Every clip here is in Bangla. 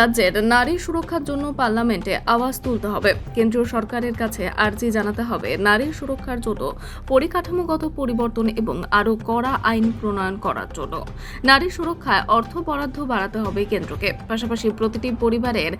রাজ্যের নারী সুরক্ষার জন্য পার্লামেন্টে আওয়াজ তুলতে হবে। কেন্দ্রীয় সরকারের কাছে আর্জি জানাতে হবে নারী সুরক্ষার জন্য পরিকাঠামোগত পরিবর্তন এবং আরও কড়া আইন প্রণয়ন করার জন্য। নারী সুরক্ষায় অর্থ বরাদ্দ বাড়াতে হবে কেন্দ্রকে। পাশাপাশি প্রতিটি পরিবারের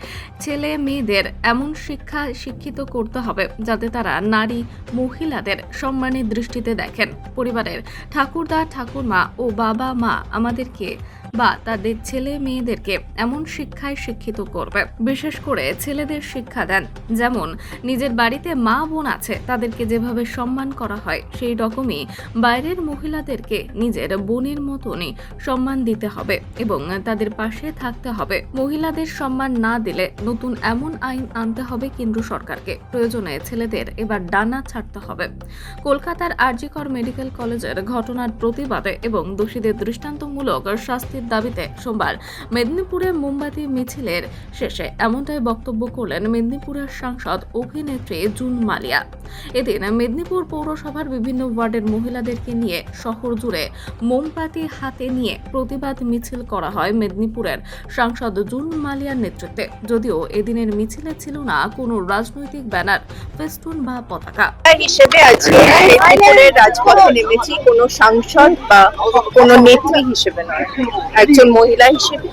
ছেলে মেয়েদের এমন শিক্ষা শিক্ষিত করতে হবে যাতে তারা নারী মহিলাদের সম্মানের দৃষ্টিতে দেখেন। পরিবারের ঠাকুরদা, ঠাকুরমা ও বাবা মা আমাদেরকে বা তাদের ছেলে মেয়েদেরকে এমন শিক্ষায় শিক্ষিত করবে। বিশেষ করে ছেলেদের শিক্ষা দেন। যেমন, নিজের বাড়িতে মা বোন আছে, তাদেরকে যেভাবে সম্মান করা হয়, সেই রকমই বাইরের মহিলাদেরকে নিজের বোনের মতনই সম্মান দিতে হবে এবং তাদের পাশে থাকতে হবে। মহিলাদের সম্মান না দিলে নতুন এমন আইন আনতে হবে কেন্দ্র সরকারকে। প্রয়োজনে ছেলেদের এবার ডানা ছাড়তে হবে। কলকাতার আরজিকর মেডিকেল কলেজের ঘটনার প্রতিবাদে এবং দোষীদের দৃষ্টান্তমূলক শাস্তির দাবিতে সোমবার মেদিনীপুরে মোমবাতি মিছিলের শেষে এমনটাই বক্তব্য করলেন মেদিনীপুরের সাংসদ অভিনেত্রী জুন মালিয়া। এদিন মেদিনীপুর পৌরসভার বিভিন্ন ওয়ার্ডের মহিলাদেরকে নিয়ে শহর জুড়ে মোমবাতি হাতে নিয়ে প্রতিবাদ মিছিল করা হয় মেদিনীপুরের সাংসদ জুন মালিয়ার নেতৃত্বে। যদিও এদিনের মিছিলে ছিল না কোনো রাজনৈতিক ব্যানার, ফেস্টুন বা পতাকা। হিসেবে আজকে মেদিনীপুরের রাজপথে নেমেছি কোনো সাংসদ বা কোনো নেত্রী হিসেবে নয়। একজন মহিলা হিসেবে,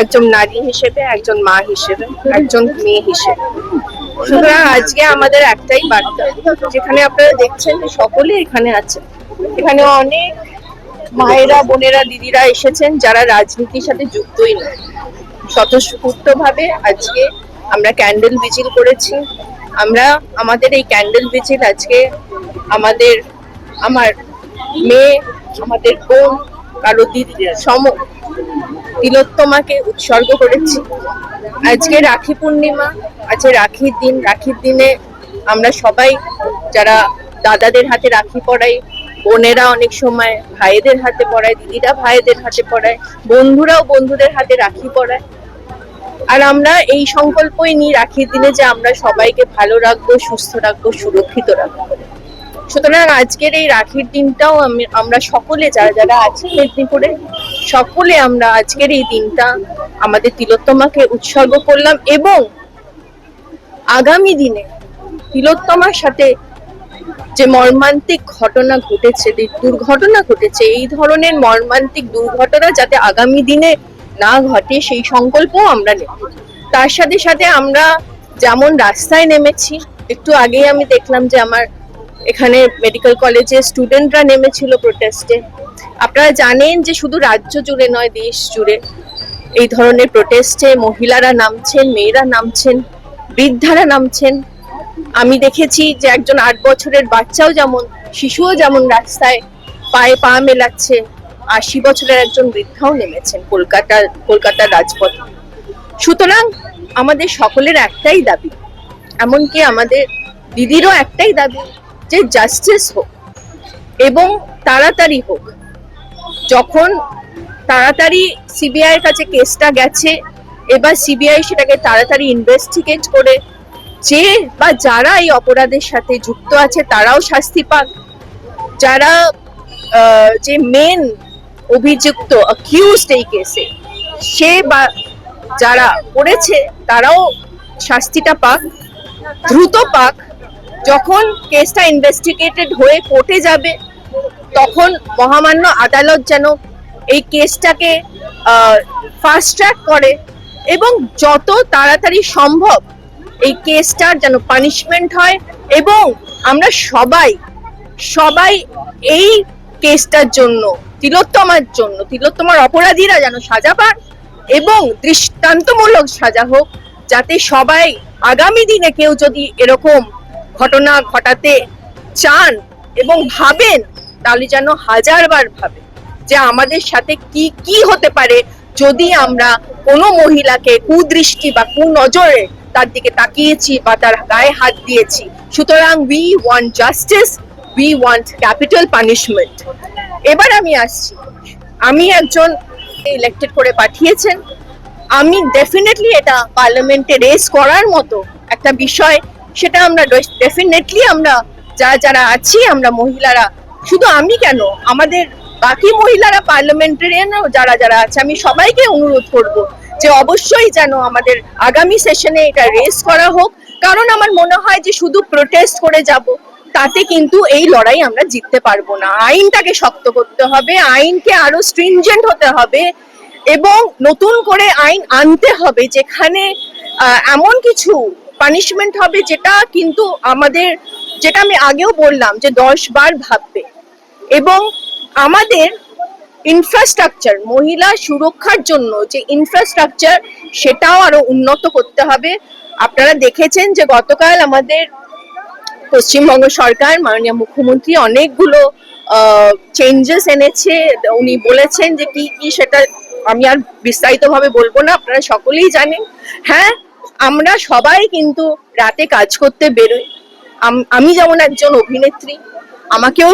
একজন নারী হিসেবে, একজন মা হিসেবে, একজন মেয়ে হিসেবে। সুতরাং আজকে আমাদের একটাই বার্তা, যেখানে আপনারা দেখছেন সকলে এখানে আছে। এখানে অনেক মায়েরা, বোনেরা, দিদিরা এসেছেন যারা রাজনীতির সাথে যুক্তই নয়। স্বতঃস্ফূর্তভাবে আজকে আমরা ক্যান্ডেল ভিজিল করেছি। আমরা, আমাদের এই ক্যান্ডেল ভিজিল আজকে আমাদের, আমার মেয়ে, আমাদের বোন দিদি সম তিলোত্তমাকে উৎসর্গ করেছি। আজকে রাখি পূর্ণিমা, আজকে রাখির দিন, রাখির দিনে আমরা সবাই যারা দাদাদের হাতে রাখি পরাই, বোনেরা অনেক সময় ভাইদের হাতে পরায়, দিদিরা ভাইদের হাতে পরায়, বন্ধুরাও বন্ধুদের হাতে রাখি পরায়। আর আমরা এই সংকল্পই নিই রাখির দিনে যে আমরা সবাইকে ভালো রাখব, সুস্থ রাখব, সুরক্ষিত রাখব। সুতরাং আজকের এই রাখির দিনটাও আমরা সকলে যারা যারা আছি মেদিনীপুরে, সকলে আমরা আজকের এই দিনটা আমাদের তিলোত্তমাকে উৎসর্গ করলাম এবং আগামী দিনে তিলোত্তমার সাথে যে মর্মান্তিক ঘটনা ঘটেছে দুর্ঘটনা ঘটেছে, এই ধরনের মর্মান্তিক দুর্ঘটনা যাতে আগামী দিনে না ঘটে, সেই সংকল্পও আমরা নেব। তার সাথে সাথে আমরা যেমন রাস্তায় নেমেছি, একটু আগেই আমি দেখলাম যে আমার এখানে মেডিকেল কলেজে স্টুডেন্টরা নেমেছিল প্রোটেস্টে আপনারা জানেন যে শুধু রাজ্য জুড়ে নয়, দেশ জুড়ে এই ধরনের প্রোটেস্টে মহিলারা নামছেন, মেয়েরা নামছেন, বৃদ্ধারা নামছেন। আমি দেখেছি যে একজন আট বছরের বাচ্চাও যেমন, শিশুও যেমন রাস্তায় পায়ে পা মেলাচ্ছে, আশি বছরের একজন বৃদ্ধাও নেমেছেন কলকাতার কলকাতার রাজপথে। সুতরাং আমাদের সকলের একটাই দাবি, এমনকি আমাদের দিদিরও একটাই দাবি যে জাস্টিস হোক এবং তাড়াতাড়ি হোক, যখন তাড়াতাড়ি সিবিআই এর কাছে কেসটা গেছে, এবার সিবিআই সেটাকে তাড়াতাড়ি ইনভেস্টিগেট করে যে বা যারা এই অপরাধের সাথে যুক্ত আছে, তারাও শাস্তি পাক। যারা যে মেন অভিযুক্ত অ্যাকিউজড এই কেসে সে বা যারা করেছে, তারাও শাস্তিটা পাক, দ্রুত পাক। যখন কেসটা ইনভেস্টিগেটেড হয়ে কোর্টে যাবে, তখন মহামান্য আদালত যেন এই কেসটাকে ফাস্ট ট্র্যাক করে এবং যত তাড়াতাড়ি সম্ভব এই কেসটার যেন পানিশমেন্ট হয় এবং আমরা সবাই সবাই এই কেসটার জন্য, তিলোত্তমার জন্য, তিলোত্তমার অপরাধীরা যেন সাজা পান এবং দৃষ্টান্তমূলক সাজা হোক, যাতে সবাই আগামী দিনে কেউ যদি এরকম ঘটনা ঘটাতে চান এবং ভাবেন, তাহলে যেন হাজারবার ভাবে যে আমাদের সাথে কি কি হতে পারে যদি আমরা কোনো মহিলাকে কুদৃষ্টি বা কুনজরে তার দিকে তাকিয়েছি বা তার গায়ে হাত দিয়েছি। সুতরাং we want justice we want capital punishment এবার আমি আসছি। আমি একজন ইলেক্টেড করে পাঠিয়েছেন। আমি ডেফিনেটলি এটা পার্লামেন্টে রেস করার মতো একটা বিষয় সেটা আমরা ডেফিনেটলি আমরা যারা যারা আছি, আমরা মহিলারা। শুধু আমি কেন? আমাদের বাকি মহিলারা পার্লামেন্টারিয়ানও যারা যারা আছে, আমি সবাইকে অনুরোধ করব যে অবশ্যই যেন আমাদের আগামী সেশনে এটা রেস করা হোক। কারণ আমার মনে হয় যে শুধু প্রোটেস্ট করে যাব, তাতে কিন্তু এই লড়াই আমরা জিততে পারব না। আইনটাকে শক্ত করতে হবে, আইনকে আরও স্ট্রিনজেন্ট হতে হবে এবং নতুন করে আইন আনতে হবে যেখানে এমন কিছু পানিশমেন্ট হবে যেটা কিন্তু আমাদের, যেটা আমি আগেও বললাম যে দশ বার ভাববে। এবং আমাদের ইনফ্রাস্ট্রাকচার মহিলা সুরক্ষার জন্য যে ইনফ্রাস্ট্রাকচার সেটাও আরও উন্নত করতে হবে। আপনারা দেখেছেন যে গতকাল আমাদের পশ্চিমবঙ্গ সরকার, মাননীয় মুখ্যমন্ত্রী অনেকগুলো চেঞ্জেস এনেছে। উনি বলেছেন যে কি কি সেটা আমি আর বিস্তারিতভাবে বলব না, আপনারা সকলেই জানেন। হ্যাঁ আমরা সবাই কিন্তু রাতে কাজ করতে বেরোই। আমি যেমন একজন অভিনেত্রী, আমাকেও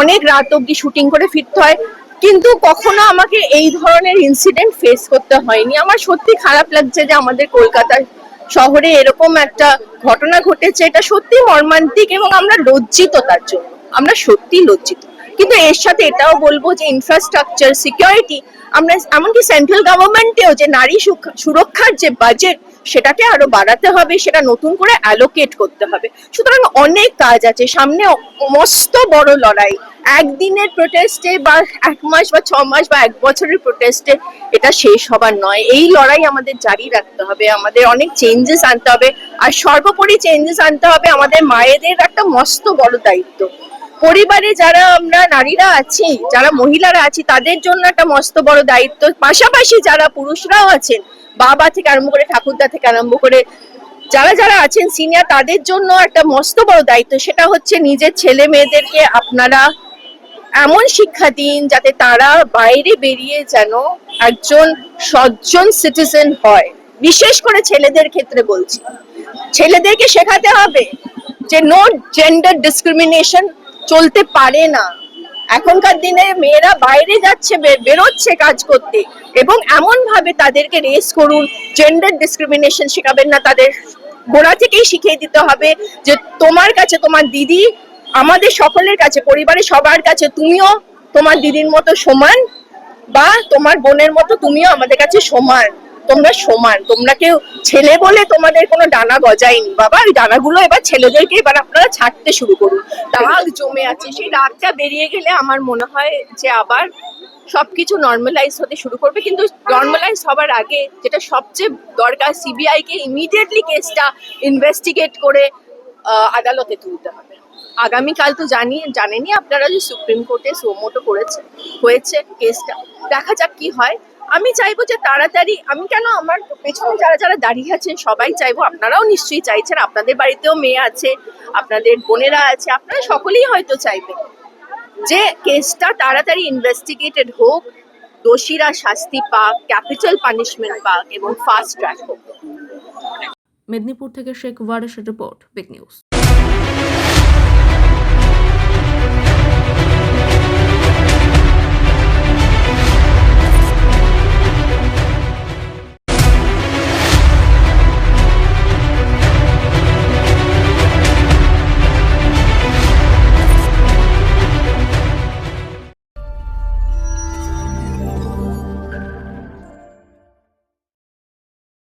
অনেক রাত অব্দি শুটিং করে ফিরতে হয়, কিন্তু কখনো আমাকে এই ধরনের ইনসিডেন্ট ফেস করতে হয়নি। আমার সত্যি খারাপ লাগছে যে আমাদের কলকাতা শহরে এরকম একটা ঘটনা ঘটেছে, এটা সত্যি মর্মান্তিক এবং আমরা লজ্জিত তার জন্য। আমরা সত্যি লজ্জিত। কিন্তু এর সাথে এটাও বলব যে ইনফ্রাস্ট্রাকচার সিকিউরিটি আমরা এমনকি সেন্ট্রাল গভর্নমেন্টেও যে নারী সুরক্ষার যে বাজেট সেটাকে আরও বাড়াতে হবে, সেটা নতুন করে অ্যালোকেট করতে হবে। সুতরাং অনেক কাজ আছে, সামনে মস্ত বড় লড়াই। একদিনের প্রোটেস্টে বা এক মাস বা ছ মাস বা এক বছরের প্রোটেস্টে এটা শেষ হবার নয়। এই লড়াই আমাদের জারি রাখতে হবে, আমাদের অনেক চেঞ্জেস আনতে হবে, আর সর্বোপরি চেঞ্জেস আনতে হবে আমাদের মায়েদের একটা মস্ত বড় দায়িত্ব। পরিবারে যারা আমরা নারীরা আছি, যারা মহিলারা আছি, তাদের জন্য একটা মস্ত বড় দায়িত্ব। পাশাপাশি যারা পুরুষরাও আছেন বাবা থেকে আরম্ভ করে ঠাকুরদা থেকে আরম্ভ করে যারা যারা আছেন সিনিয়র তাদের জন্য একটা মস্ত বড় দায়িত্ব। সেটা হচ্ছে নিজের ছেলে মেয়েদেরকে আপনারা এমন শিক্ষা দিন যাতে তারা বাইরে বেরিয়ে যেন একজন সজ্জন সিটিজেন হয়। বিশেষ করে ছেলেদের ক্ষেত্রে বলছি। ছেলেদেরকে শেখাতে হবে যে নো জেন্ডার ডিসক্রিমিনেশন চলতে পারে না। এখনকার দিনে মেয়েরা বাইরে যাচ্ছে বেরোচ্ছে কাজ করতে। এবং এমন ভাবে তাদেরকে রেস করুন জেন্ডার ডিসক্রিমিনেশন শেখাবেন না তাদের। গোড়া থেকেই শিখিয়ে দিতে হবে যে তোমার কাছে তোমার দিদি আমাদের সকলের কাছে, পরিবারের সবার কাছে, তুমিও তোমার দিদির মতো সমান বা তোমার বোনের মতো তুমিও আমাদের কাছে সমান। তোমরা সমান। তোমরা কেউ ছেলে বলে তোমাদের কোনো ডানা গজায়নি, বাবা। ওই ডানাগুলো এবার ছেলেদেরকে এবার আপনারা ছাড়তে শুরু করুন। রাগ জমে আছে। সেই রাগটা বেরিয়ে গেলে আমার মনে হয় যে আবার সবকিছু নর্মালাইজ হতে শুরু করবে। কিন্তু নর্মালাইজ হবার আগে যেটা সবচেয়ে দরকার সিবিআই কে ইমিডিয়েটলি কেসটা ইনভেস্টিগেট করে আদালতে তুলতে হবে। আগামীকাল তো জানি, জানেনই আপনারা যে সুপ্রিম কোর্টে সোমোটো করেছে, হয়েছে কেসটা দেখা যাক কি হয়। আমি চাইব যে তাড়াতাড়ি, আমি কেন আমার পেছনে যারা যারা দাঁড়িয়ে আছেন সবাই চাইব, আপনারাও নিশ্চয়ই চাইছেন, আপনাদের বাড়িতেও মেয়ে আছে, আপনাদের বোনেরা আছে, আপনারা সকলেই হয়তো চাইবেন। যে কেসটা তাড়াতাড়ি ইনভেস্টিগেটেড হোক, দোষীরা শাস্তি পাক, ক্যাপিটাল পানিশমেন্ট পাক এবং ফাস্ট ট্র্যাক হোক। মেদিনীপুর থেকে শেখ ওয়ারেশের রিপোর্ট, বিগ নিউজ।